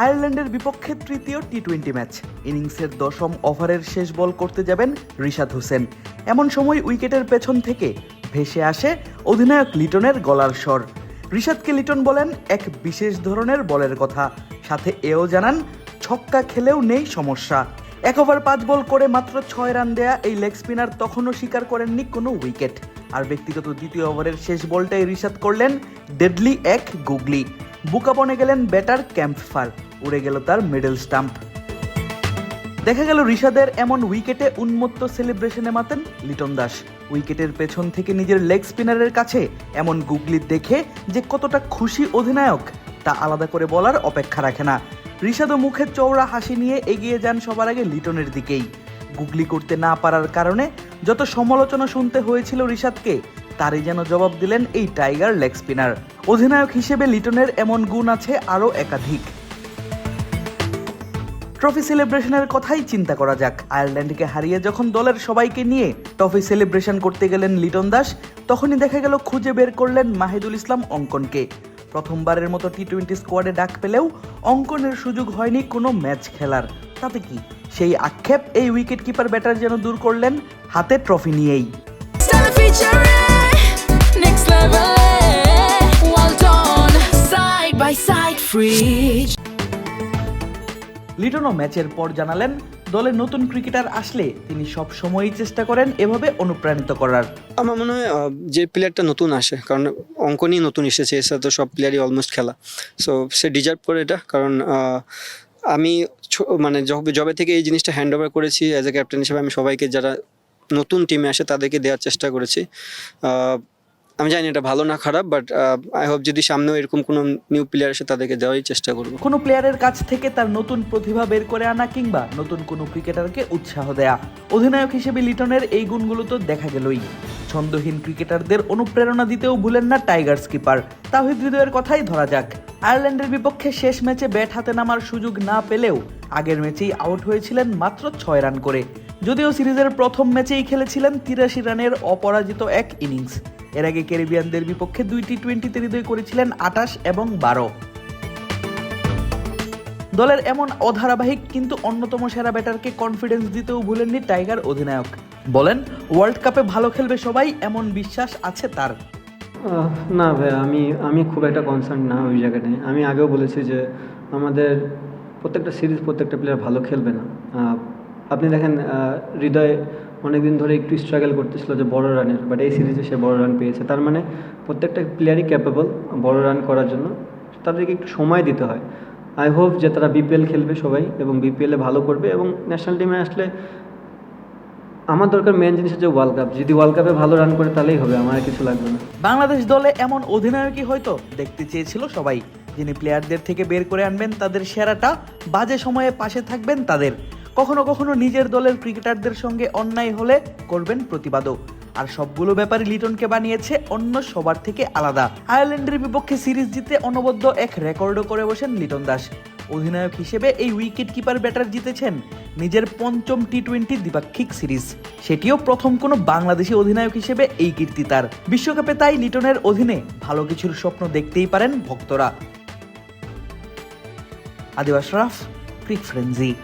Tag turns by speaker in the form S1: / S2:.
S1: আয়ারল্যান্ডের বিপক্ষে তৃতীয় টি টোয়েন্টি ম্যাচ ইনিংসের দশম ওভারের শেষ বল করতে যাবেন রিশাদ হোসেন। এমন সময় উইকেটের পেছন থেকে ভেসে আসে অধিনায়ক লিটনের গলার স্বর। রিশাদকে লিটন বলেন, এক বিশেষ ধরনের বলের কথা। সাথে এও জানান, ছক্কা খেলেও নেই সমস্যা। এক ওভার পাঁচ বল করে মাত্র ছয় রান দেয়া এই লেগ স্পিনার তখনও স্বীকার করেননি কোনো উইকেট। আর ব্যক্তিগত দ্বিতীয় ওভারের শেষ বলটাই রিশাদ করলেন, ডেডলি এক গুগলি। বুকা বনে গেলেন ব্যাটার ক্যাম্পফার উড়ে গেল তার মিডল স্টাম্প দেখা গেল ঋষাদের এমন উইকেটে উন্মত্ত সেলিব্রেশনে মাতেন লিটন দাস। উইকেটের পেছন থেকে নিজের লেগ স্পিনারের কাছে এমন গুগলি দেখে যে কতটা খুশি অধিনায়ক, তা আলাদা করে বলার অপেক্ষা রাখে না। ঋষাদও মুখে চওড়া হাসি নিয়ে এগিয়ে যান সবার আগে লিটনের দিকেই। গুগলি করতে না পারার কারণে যত সমালোচনা শুনতে হয়েছিল ঋষাদকে তারই যেন জবাব দিলেন এই টাইগার লেগ স্পিনার। অধিনায়ক হিসেবে লিটনের এমন গুণ আছে আরও একাধিক। ট্রফি সেলিব্রেশনের কথাই চিন্তা করা যাক। আয়ারল্যান্ডকে হারিয়ে যখন দলের সবাইকে নিয়ে ট্রফি সেলিব্রেশন করতে গেলেন লিটন দাস, তখনই দেখা গেল খুঁজে বের করলেন মাহিদুল ইসলাম অঙ্কনকে। প্রথমবারের মতো টি টোয়েন্টি স্কোয়াডে ডাক পেলেও অঙ্কনের সুযোগ হয়নি কোনো ম্যাচ খেলার। তাতে কি? সেই আক্ষেপ এই উইকেট কিপার ব্যাটার যেন দূর করলেন হাতে ট্রফি নিয়েই। লিটনও ম্যাচের পর জানালেন দলে নতুন ক্রিকেটার আসলে তিনি সব সময়ই চেষ্টা করেন এভাবে অনুপ্রাণিত করার।
S2: আমার মনে হয় যে প্লেয়ারটা নতুন আসে কারণ অঙ্কনই নতুন এসেছে এর তো সব প্লেয়ারই অলমোস্ট খেলা। সো সে ডিজার্ভ করে এটা কারণ আমি ছো- মানে জবে থেকে এই জিনিসটা হ্যান্ড ওভার করেছি অ্যাজ এ ক্যাপ্টেন হিসেবে আমি সবাইকে যারা নতুন টিমে আসে তাদেরকে দেওয়ার চেষ্টা করেছি। আমি জানি এটা ভালো না খারাপ বাট আই হোপ যদি সামনেও এরকম কোনো নিউ প্লেয়ার আসে তাদেরকে দেওয়ারই চেষ্টা করব।
S1: কোনো প্লেয়ারের কাছ থেকে তার নতুন প্রতিভা বের করে আনা কিংবা নতুন কোনো ক্রিকেটারকে উৎসাহ দেয়া। অধিনায়ক হিসেবে লিটনের এই গুণগুলো তো দেখা গেলই। ছন্দহীন ক্রিকেটারদের অনুপ্রেরণা দিতেও ভুলেন না টাইগার্স কিপার তাহিদ হৃদয়ের কথাই ধরা যাক। আয়ারল্যান্ডের বিপক্ষে শেষ ম্যাচে ব্যাট হাতে নামার সুযোগ না পেলেও আগের ম্যাচেই আউট হয়েছিলেন মাত্র ছয় রান করে। যদিও সিরিজের প্রথম ম্যাচেই খেলেছিলেন তিরাশি রানের অপরাজিত এক ইনিংস এর আগে ক্যারিবিয়ানদের বিপক্ষে দুই টি টোয়েন্টিতে হৃদয় করেছিলেন আটাশ এবং বারো। দলের এমন অধারাবাহিক কিন্তু অন্যতম সেরা ব্যাটারকে কনফিডেন্স দিতেও ভুলেননি টাইগার অধিনায়ক। বলেন ওয়ার্ল্ড কাপে ভালো খেলবে সবাই এমন বিশ্বাস আছে তার?
S3: না ভাই, আমি আমি খুব একটা কনসার্ন না ওই জায়গাটায়। আমি আগেও বলেছি যে আমাদের প্রত্যেকটা সিরিজ প্রত্যেকটা প্লেয়ার ভালো খেলবে না। আপনি দেখেন হৃদয় অনেকদিন ধরে একটু স্ট্রাগল করতেছিল যে বড় রানের বাট এই সিরিজে সে বড় রান পেয়েছে। তার মানে প্রত্যেকটা প্লেয়ারই ক্যাপেবল বড় রান করার জন্য। তাদেরকে একটু সময় দিতে হয়। আই হোপ যে তারা বিপিএল খেলবে সবাই এবং বিপিএলে ভালো করবে এবং ন্যাশনাল টিমে আসলে আমার দরকার মেন জিনিস হচ্ছে ওয়ার্ল্ড কাপ যদি ওয়ার্ল্ড কাপে ভালো রান করে তাহলেই হবে, আমার কিছু লাগবে না।
S1: বাংলাদেশ দলে এমন অধিনায়কই হয়তো দেখতে চেয়েছিল সবাই, যিনি প্লেয়ারদের থেকে বের করে আনবেন তাদের সেরাটা, বাজে সময়ে পাশে থাকবেন তাদের। কখনো কখনো নিজের দলের ক্রিকেটারদের সঙ্গে অন্যায় হলে করবেন প্রতিবাদও। আর সবগুলো ব্যাপারে লিটনকে বানিয়েছে অন্য সবার থেকে আলাদা। আয়ারল্যান্ডের বিপক্ষে সিরিজ জিতে অনবদ্য এক রেকর্ডও করে বসেন লিটন দাস। অধিনায়ক হিসেবে এই উইকেট কিপার ব্যাটার জিতেছেন নিজের পঞ্চম টি টোয়েন্টি দ্বিপাক্ষিক সিরিজ। সেটিও প্রথম কোনো বাংলাদেশি অধিনায়ক হিসেবে এই কীর্তি তার। বিশ্বকাপে তাই লিটনের অধীনে ভালো কিছুর স্বপ্ন দেখতেই পারেন ভক্তরা। আদিবাস রাফ, ক্রিক ফ্রেন্সি।